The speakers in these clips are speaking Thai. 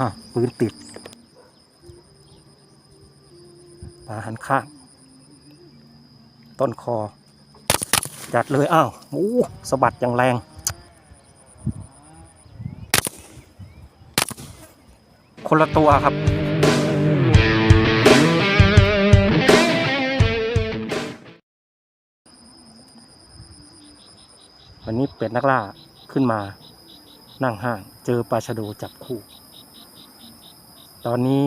ฮะปืนติดปลาหันข้าง ต้นคอ จัดเลย อ้าวโอ้สะบัดอย่างแรง คนละตัวครับ วันนี้เป็ดนักล่าขึ้นมานั่งห้าง เจอปลาชะโดจับคู่ ตอนนี้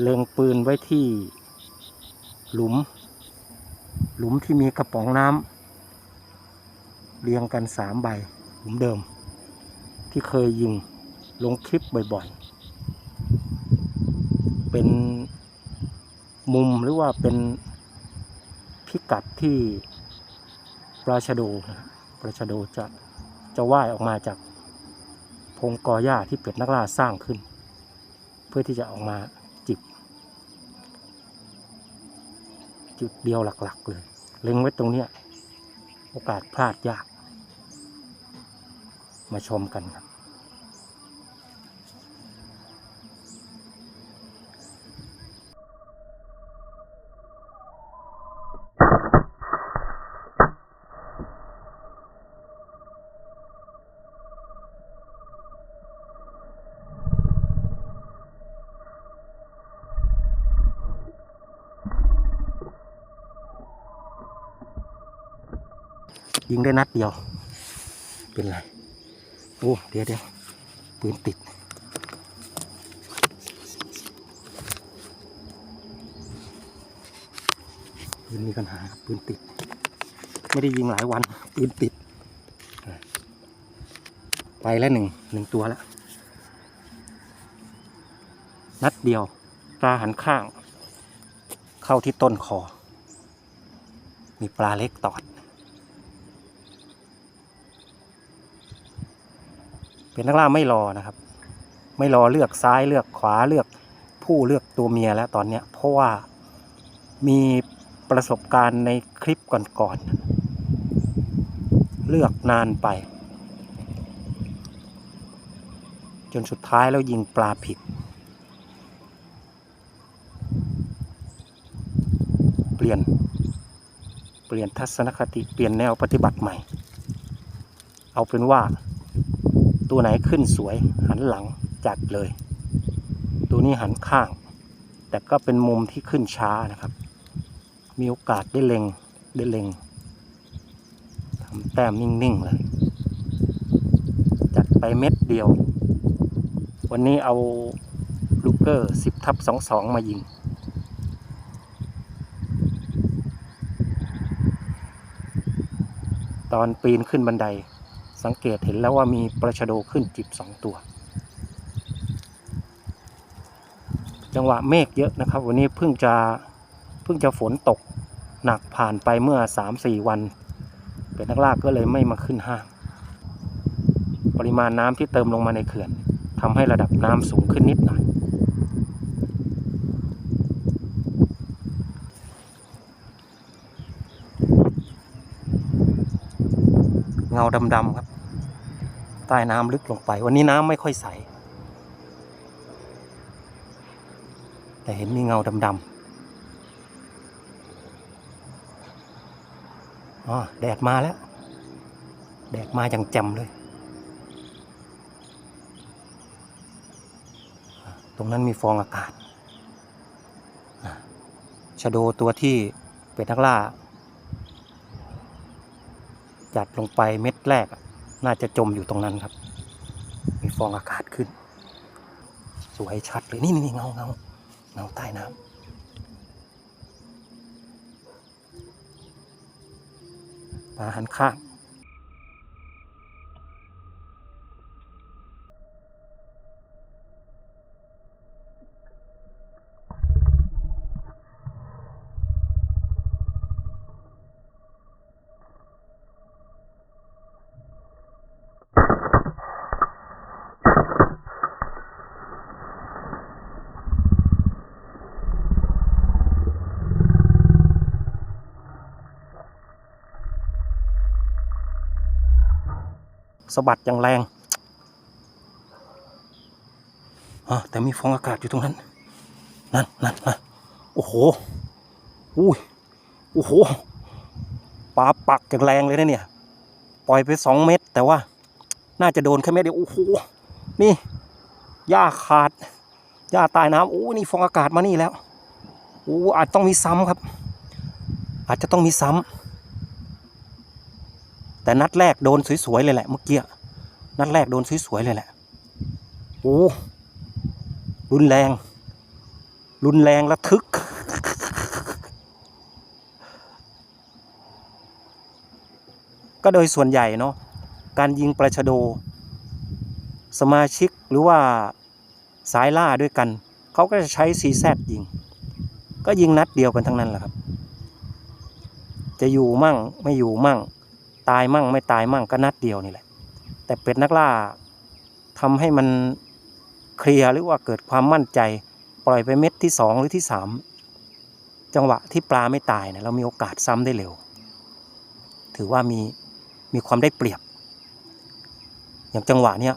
เล็งปืนไว้ที่ หลุม หลุมที่มีกระป๋องน้ำเรียงกันสามใบ หลุมเดิม ที่เคยยิงลงคลิปบ่อยๆ เป็นมุมหรือว่าเป็นพิกัดที่ปลาชะโดนะครับปลาชะโดจะจะว่ายออกมาจาก พงกอหญ้าที่เป็ดนักล่าสร้างขึ้น เพื่อที่จะออกมาจิบ จุดเดียวหลักๆเลย เล็งไว้ตรงเนี้ยโอกาสพลาดยาก มาชมกันครับ ยิงได้นัดเดียว เป็นไร โอ้ เดี๋ยวเดี๋ยวปืนติด ปืนมีปัญหาครับปืนติด ไม่ได้ยิงหลายวัน ปืนติด ไปแล้วหนึ่งหนึ่งตัวแล้ว นัดเดียวปลาหันข้าง เข้าที่ต้นคอ มีปลาเล็กตอด เป็นนักล่าไม่รอนะครับ ไม่รอเลือกซ้ายเลือกขวาเลือกผู้เลือกตัวเมียแล้วตอนเนี้ยเพราะว่ามีประสบการณ์ในคลิปก่อนๆเลือกนานไป จนสุดท้ายแล้วยิงปลาผิด เปลี่ยนเปลี่ยนทัศนคติเปลี่ยนแนวปฏิบัติใหม่ เอาเป็นว่า ตัวไหนขึ้นสวยหันหลังจัดเลย ตัวนี้หันข้าง แต่ก็เป็นมุมที่ขึ้นช้านะครับ มีโอกาสได้เล็งได้เล็งทำแต้มนิ่งๆเลย จัดไปเม็ดเดียว วันนี้เอาลูกเกอร์สิบทับสองสองมายิงตอนปีนขึ้นบันได สังเกตเห็นแล้วว่ามีปลาชะโดขึ้นจิบสองตัว จังหวะเมฆเยอะนะครับ วันนี้เพิ่งจะเพิ่งจะฝนตกหนักผ่านไปเมื่อสามสี่วัน เป็นนักล่าก็เลยไม่มาขึ้นห้าง ปริมาณน้ำที่เติมลงมาในเขื่อนทำให้ระดับน้ำสูงขึ้นนิดหน่อยเงาดำๆครับ ใต้น้ำลึกลงไป วันนี้น้ำไม่ค่อยใส แต่เห็นมีเงาดำๆอ๋อแดดมาแล้ว แดดมาอย่างแจ่มเลย ตรงนั้นมีฟองอากาศอะชะโดตัวที่เป็นนักล่า จัดลงไปเม็ดแรก น่าจะจมอยู่ตรงนั้นครับ มีฟองอากาศขึ้น สวยชัดเลยนี่นี่เงาเงาเงาใต้น้ำปลาหันข้าง สะบัดอย่างแรงอแต่มีฟองอากาศอยู่ตรงนั้น นั่นนั่นนะโอ้โห อุ้ย โอ้โห ปลาปักอย่างแรงเลยนะเนี่ย ปล่อยไปสองเม็ดแต่ว่า น่าจะโดนแค่เม็ดเดียว โอ้โห นี่ หญ้าขาด หญ้าตายน้ำโอ้นี่ฟองอากาศมานี่แล้ว โอ้อาจต้องมีซ้ำครับ อาจจะต้องมีซ้ำ แต่นัดแรกโดนสวยๆเลยแหละเมื่อกี้นัดแรกโดนสวยๆเลยแหละโอ้รุนแรง รุนแรงระทึก ก็โดยส่วนใหญ่เนาะการยิงปลาชะโด สมาชิกหรือว่าสายล่าด้วยกัน เขาก็จะใช้ซีแซดยิง ก็ยิงนัดเดียวกันทั้งนั้นแหละครับ จะอยู่มั่งไม่อยู่มั่ง ตายมั่งไม่ตายมั่งก็นัดเดียวนี่แหละ แต่เป็ดนักล่าทำให้มันเคลียร์หรือว่าเกิดความมั่นใจ ปล่อยไปเม็ดที่สองหรือที่สามจังหวะที่ปลาไม่ตายเนี่ยเรามีโอกาสซ้ำได้เร็ว ถือว่ามีมีความได้เปรียบ อย่างจังหวะเนี้ย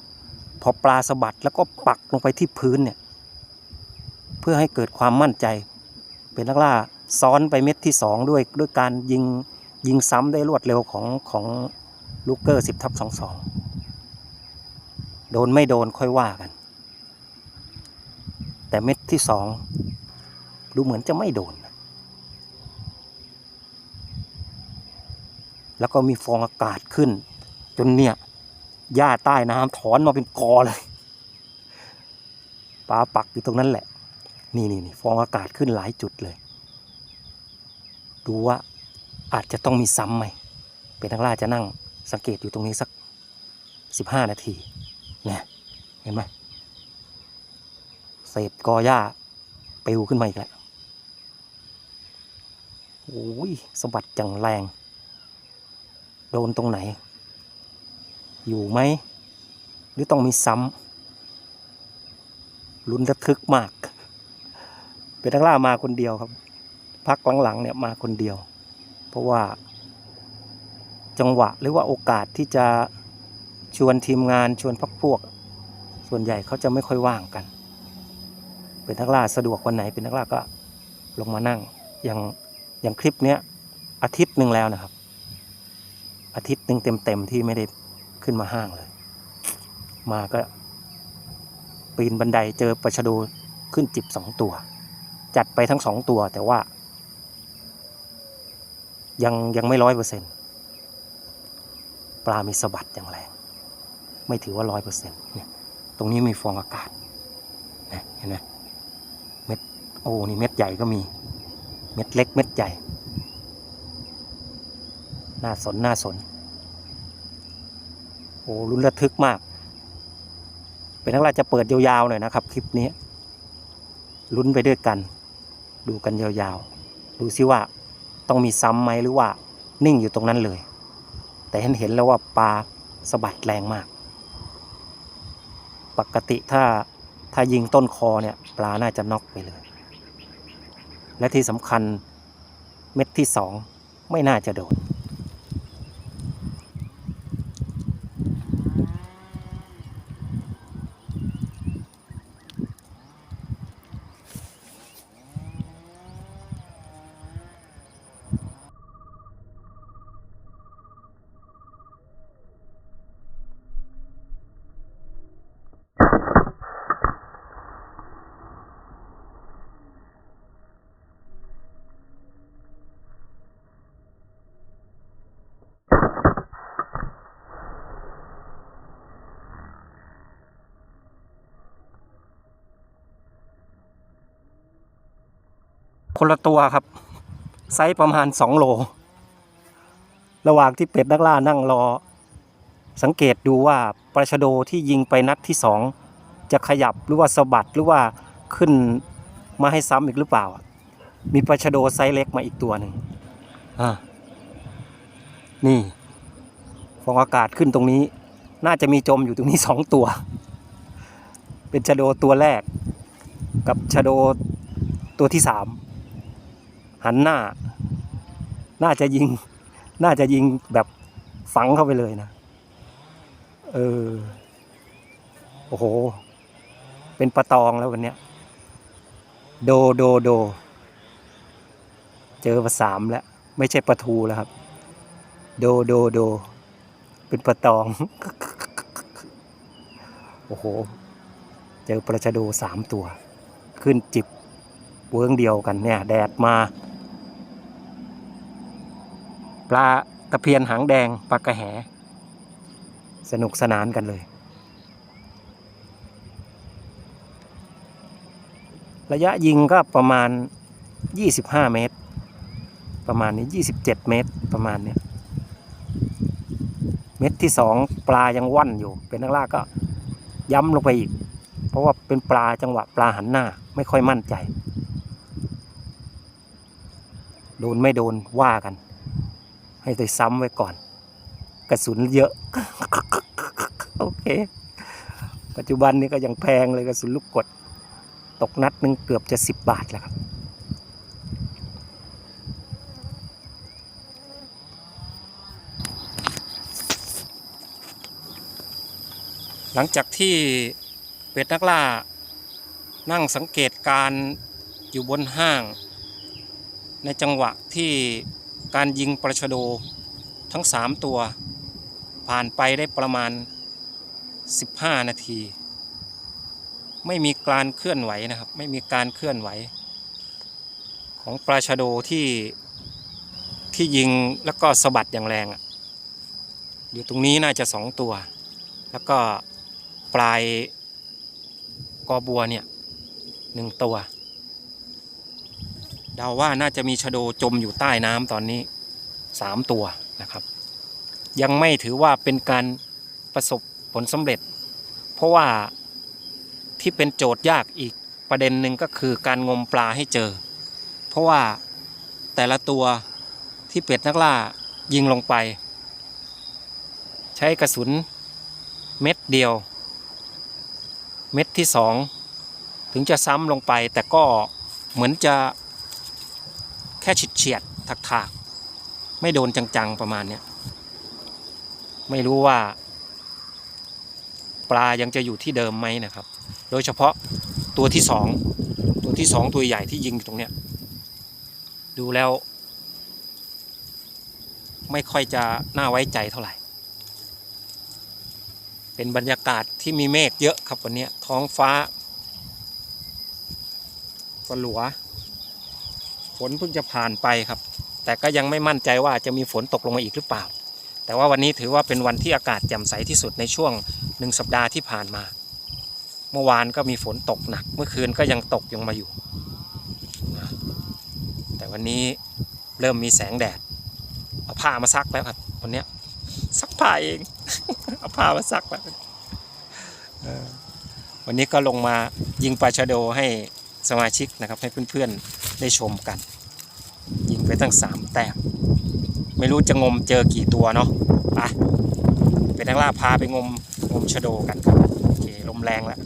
พอปลาสะบัดแล้วก็ปักลงไปที่พื้นเนี่ยเพื่อให้เกิดความมั่นใจ เป็นนักล่าซ้อนไปเม็ดที่สองด้วยด้วยการยิง ยิงซ้ำได้รวดเร็วของของลูกเกอร์สิบทับสองสองโดนไม่โดนค่อยว่ากัน แต่เม็ดที่สองดูเหมือนจะไม่โดน แล้วก็มีฟองอากาศขึ้น จนเนี่ยหญ้าใต้น้ำถอนมาเป็นกอเลยปลาปักอยู่ตรงนั้นแหละ นี่นี่นี่ฟองอากาศขึ้นหลายจุดเลย ดูว่า อาจจะต้องมีซ้ำไหมเป็นนักล่าจะนั่งสังเกตอยู่ตรงนี้สักสิบห้านาทีเนี่ยเห็นไหมเศษกอหญ้าปลิวขึ้นมาอีกแล้วโอ้ยสะบัดจังแรง โดนตรงไหน อยู่ไหม หรือต้องมีซ้ำลุ้นระทึกมาก เป็นนักล่ามาคนเดียวครับ พักหลังๆเนี่ยมาคนเดียว เพราะว่า จังหวะหรือว่าโอกาสที่จะชวนทีมงานชวนพักพวก ส่วนใหญ่เขาจะไม่ค่อยว่างกัน เป็นนักล่าสะดวกวันไหนเป็นนักล่าก็ลงมานั่งอย่างอย่างคลิปเนี้ยอาทิตย์หนึ่งแล้วนะครับ อาทิตย์หนึ่งเต็มๆที่ไม่ได้ขึ้นมาห้างเลย มาก็ ปีนบันไดเจอปลาชะโดขึ้นจิบสองตัว จัดไปทั้งสองตัวแต่ว่า ยังยังไม่ร้อยเปอร์เซ็นปลามีสะบัดอย่างแรง ไม่ถือว่าร้อยเปอร์เซ็นต์เนี่ยตรงนี้มีฟองอากาศเห็นไหมเม็ดโอ้นี่เม็ดใหญ่ก็มีเม็ดเล็กเม็ดใหญ่ น่าสนน่าสน โอ้รุนระทึกมาก เป็นนักล่าจะเปิดยาวๆหน่อยนะครับ คลิปนี้ลุ้นไปด้วยกัน ดูกันยาวๆ ดูซิว่า ต้องมีซ้ำไหมหรือว่านิ่งอยู่ตรงนั้นเลย แต่เห็นเห็นแล้วว่าปลาสะบัดแรงมาก ปกติถ้าถ้ายิงต้นคอเนี่ยปลาน่าจะน็อกไปเลย และที่สำคัญเม็ดที่สองไม่น่าจะโดน คนละตัวครับ ไซส์ประมาณสองโล ระหว่างที่เป็ดนักล่านั่งรอ สังเกตดูว่าปลาชะโดที่ยิงไปนัดที่สองจะขยับหรือว่าสะบัดหรือว่าขึ้นมาให้ซ้ำอีกหรือเปล่า มีปลาชะโดไซส์เล็กมาอีกตัวหนึ่งอ่านี่ฟองอากาศขึ้นตรงนี้ น่าจะมีจมอยู่ตรงนี้สองตัว เป็นชะโดตัวแรก กับชะโดตัวที่สาม หันหน้า น่าจะยิง น่าจะยิงแบบฝังเข้าไปเลยนะ เออ โอ้โห เป็นปลาตองแล้ววันเนี้ย โดโดโด เจอมาสามแล้ว ไม่ใช่ปลาทูแล้วครับ โดโดโด เป็นปลาตอง โอ้โห เจอปลาชะโดสามตัว ขึ้นจิบเวิ้งเดียวกันเนี่ย แดดมา ลาตะเพียนหางแดงปลากระแห สนุกสนานกันเลย ระยะยิงก็ประมาณ 25 เมตร ประมาณนี้ 27 เมตรประมาณเนี้ยเม็ดที่สองปลายังว่อนอยู่ เป็นนักล่าก็ย้ำลงไปอีก เพราะว่าเป็นปลาจังหวะปลาหันหน้าไม่ค่อยมั่นใจ โดนไม่โดนว่ากัน ให้ได้ซ้ำไว้ก่อน กระสุนเยอะ โอเค ปัจจุบันนี้ก็ยังแพงเลยกระสุนลูกกด ตกนัดหนึ่งเกือบจะสิบบาทแล้วครับหลังจากที่เป็ดนักล่า นั่งสังเกตการอยู่บนห้าง ในจังหวะที่ การยิงปลาชะโดทั้ง 3 ตัว ผ่านไปได้ประมาณ 15 นาที ไม่มีการเคลื่อนไหวนะครับ ไม่มีการเคลื่อนไหว ของปลาชะโดที่ที่ยิงแล้วก็สะบัดอย่างแรงอะอยู่ตรงนี้น่าจะสองตัว แล้วก็ปลายกอบัวเนี่ยหนึ่งตัว เดาว่าน่าจะมีชะโดจมอยู่ใต้น้ำตอนนี้สามตัวนะครับ ยังไม่ถือว่าเป็นการประสบผลสำเร็จ เพราะว่าที่เป็นโจทย์ยากอีกประเด็นหนึ่งก็คือการงมปลาให้เจอ เพราะว่าแต่ละตัวที่เป็ดนักล่ายิงลงไป ใช้กระสุนเม็ดเดียว เม็ดที่สองถึงจะซ้ำลงไปแต่ก็เหมือนจะ แค่ฉิดเฉียดๆถักถากๆไม่โดนจังๆประมาณเนี้ยไม่รู้ว่า ปลายังจะอยู่ที่เดิมไหมนะครับ โดยเฉพาะตัวที่สองตัวที่สองตัวใหญ่ที่ยิงตรงเนี้ยดูแล้ว ไม่ค่อยจะน่าไว้ใจเท่าไหร่ เป็นบรรยากาศที่มีเมฆเยอะครับวันนี้ท้องฟ้าฝนหลัว ฝนเพิ่งจะผ่านไปครับ แต่ก็ยังไม่มั่นใจว่าจะมีฝนตกลงมาอีกหรือเปล่า แต่ว่าวันนี้ถือว่าเป็นวันที่อากาศแจ่มใสที่สุดในช่วงหนึ่งสัปดาห์ที่ผ่านมา เมื่อวานก็มีฝนตกหนัก เมื่อคืนก็ยังตกยังมาอยู่ แต่วันนี้เริ่มมีแสงแดดเอาผ้ามาซักแล้วครับวันนี้ซักผ้าเองเอาผ้ามาซักแล้ววันนี้ก็ลงมายิงปลาชะโดให้ สมาชิกนะครับให้เพื่อนๆได้ชมกัน ยิงไปตั้งสามแต้มไม่รู้จะงมเจอกี่ตัวเนาะไปเป็นนักล่าพาไปงมงมชะโดกันครับโอเคลมแรงแล้ว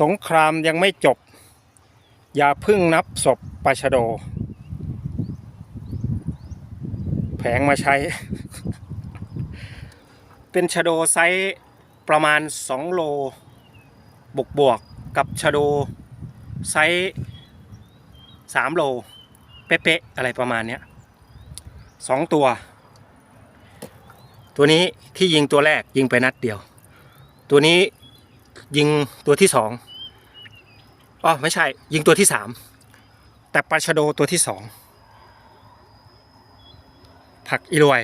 สงครามยังไม่จบ อย่าพึ่งนับศพปาชโด แผงมาใช้ เป็นชโดไซส์ประมาณ 2 โล บวกบวกๆกับชโดไซส์3โล เป๊ะๆอะไรประมาณเนี้ยสองตัว ตัวนี้ที่ยิงตัวแรกยิงไปนัดเดียว ตัวนี้ ยิงตัวที่สองอ๋อไม่ใช่ ยิงตัวที่สามแต่ปลาชะโดตัวที่สองผักอีรวย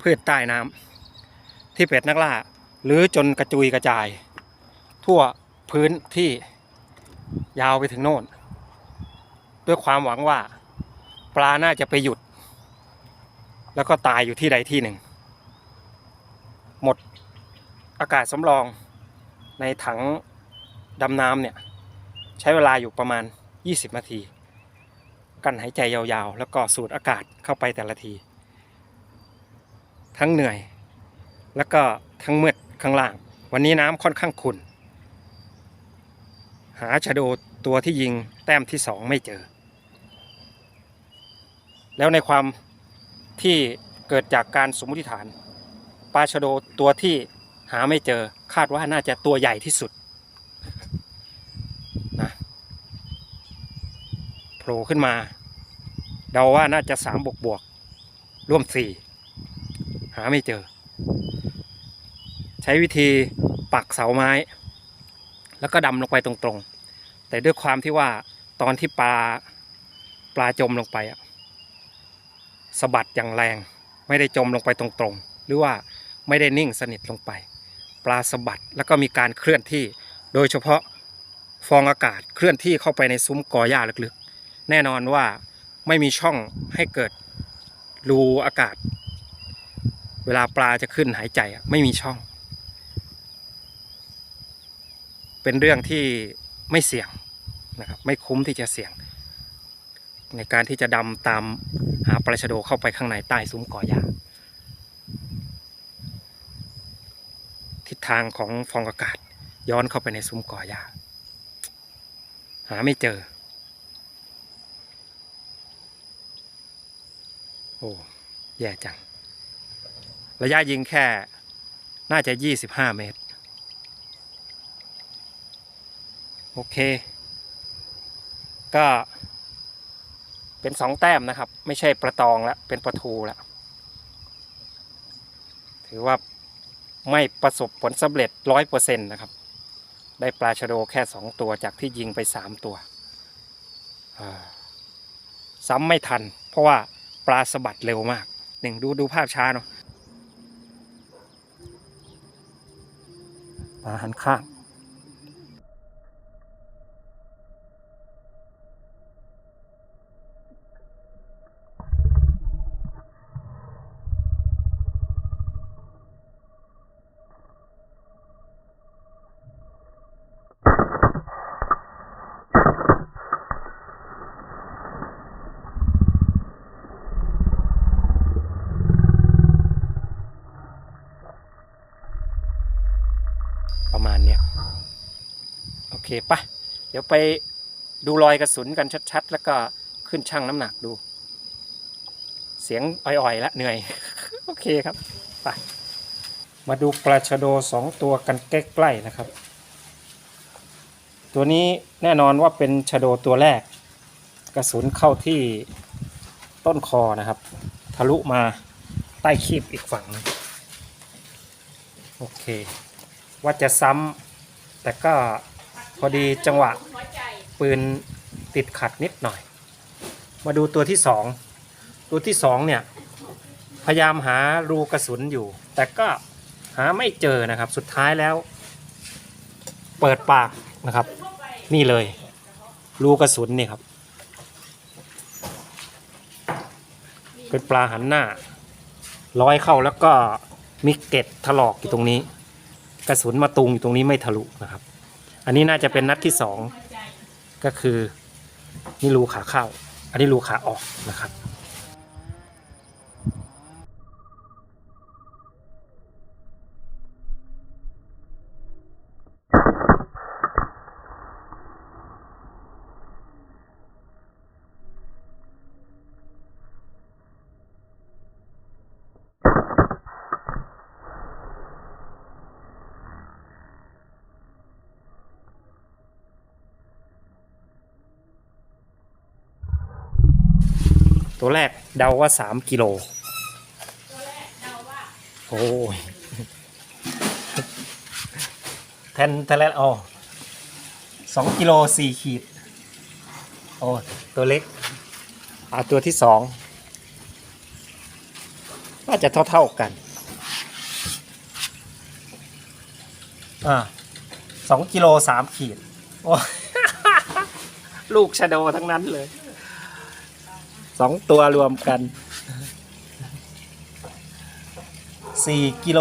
พืชใต้น้ำที่เป็ดนักล่า หรือจนกระจุยกระจาย ทั่วพื้นที่ยาวไปถึงโน่น ด้วยความหวังว่า ปลาน่าจะไปหยุด แล้วก็ตายอยู่ที่ใดที่หนึ่ง หมดอากาศสำรอง ในถังดำน้ำเนี่ยใช้เวลาอยู่ประมาณ 20 นาที กั้นหายใจยาวๆ แล้วก็สูดอากาศเข้าไปแต่ละที ทั้งเหนื่อย แล้วก็ทั้งมืดข้างล่าง วันนี้น้ำค่อนข้างขุ่นหาชะโดตัวที่ยิงแต้มที่สองไม่เจอ แล้วในความที่เกิดจากการสมมติฐานปลาชะโดตัวที่ หาไม่เจอคาดว่าน่าจะตัวใหญ่ที่สุดนะโผล่ขึ้นมาเดาว่าน่าจะสามบวกบวกร่วมสี่หาไม่เจอ ใช้วิธีปักเสาไม้ แล้วก็ดำลงไปตรงๆ แต่ด้วยความที่ว่าตอนที่ปลาปลาจมลงไปอะสะบัดอย่างแรง ไม่ได้จมลงไปตรงๆ หรือว่าไม่ได้นิ่งสนิทลงไป ปลาสะบัดแล้วก็มีการเคลื่อนที่ โดยเฉพาะฟองอากาศเคลื่อนที่เข้าไปในซุ้มกอหญ้าลึกๆ แน่นอนว่าไม่มีช่องให้เกิดรูอากาศ เวลาปลาจะขึ้นหายใจไม่มีช่อง เป็นเรื่องที่ไม่เสี่ยงนะครับไม่คุ้มที่จะเสี่ยง ในการที่จะดำตามหาปลาชะโดเข้าไปข้างในใต้ซุ้มกอหญ้า ทิศทางของฟองอากาศ ย้อนเข้าไปในซุ้มกอหญ้าหาไม่เจอ โอ้ แย่จัง ระยะยิงแค่ น่าจะ 25 เมตร โอเค ก็เป็นสองแต้มนะครับ ไม่ใช่ประตองแล้วเป็นประทูแล้วถือว่า ไม่ประสบผลสำเร็จร้อยเปอร์เซ็นต์นะครับ ได้ปลาชะโดแค่สองตัวจากที่ยิงไปสามตัว ซ้ำไม่ทัน เพราะว่าปลาสะบัดเร็วมากหนึ่งดูดูภาพช้าเนาะปลาหันข้าง ประมาณเนี้ยโอเค ปะเดี๋ยวไปดูรอยกระสุนกันชัดๆ แล้วก็ขึ้นช่างน้ำหนักดู เสียงอ่อยๆแล้วเหนื่อย โอเคครับไปมาดูปลาชะโดสองตัวกันใกล้ๆนะครับ ตัวนี้แน่นอนว่าเป็นชะโดตัวแรก กระสุนเข้าที่ต้นคอนะครับ ทะลุมาใต้คีบอีกฝั่ง โอเค ว่าจะซ้ำแต่ก็ อดีจังหวะปืนติดขัดนิดหน่อย มาดูตัวที่สองตัวที่สองเนี่ยพยายามหารูกระสุนอยู่ แต่ก็หาไม่เจอนะครับสุดท้ายแล้ว เปิดปากนะครับ นี่เลย รูกระสุนนี่ครับ เป็นปลาหันหน้าร้อยเข้าแล้วก็มีเกล็ดถลอกอยู่ตรงนี้ กระสุนมาตุงอยู่ตรงนี้ไม่ทะลุนะครับ อันนี้น่าจะเป็นนัดที่สองก็คือนี่รูขาเข้า อันนี้รูขาออกนะครับ เดาว่าสามกิโลโอ้ยแทนแทนแล้วอ๋อสองกิโลสี่ขีด โอ้ ตัวเล็กอ่าตัวที่สองน่าจะเท่า ๆกัน อ่าสองกิโลสามขีด โอ้ ลูกชะโดทั้งนั้นเลย สองตัวรวมกันสี่กิโล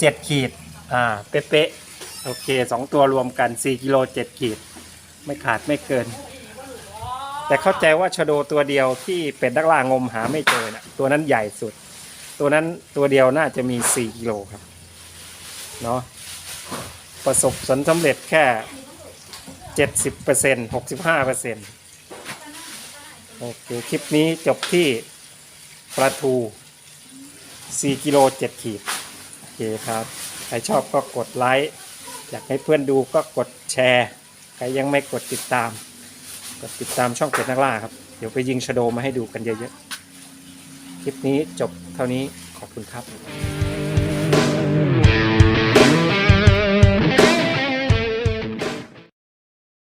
เจ็ดขีด อ่า เป๊ะๆ โอเคสองตัวรวมกันสี่กิโลเจ็ดขีด ไม่ขาดไม่เกิน แต่เข้าใจว่าชะโดตัวเดียวที่เป็ดนักล่างมหาไม่เจอนะตัวนั้นใหญ่สุด ตัวนั้นตัวเดียวน่าจะมีสี่กิโลครับ เนาะประสบผลสำเร็จแค่เจ็ดสิบเปอร์เซ็นหกสิบห้าเปอร์เซ็น โอเค คลิปนี้จบที่ปลาทูสี่กิโลเจ็ดขีด โอเคครับ ใครชอบก็กดไลค์ อยากให้เพื่อนดูก็กดแชร์ ใครยังไม่กดติดตาม กดติดตามช่องเป็ดนักล่าครับ เดี๋ยวไปยิงชโดมาให้ดูกันเยอะๆ คลิปนี้จบเท่านี้ขอบคุณครับ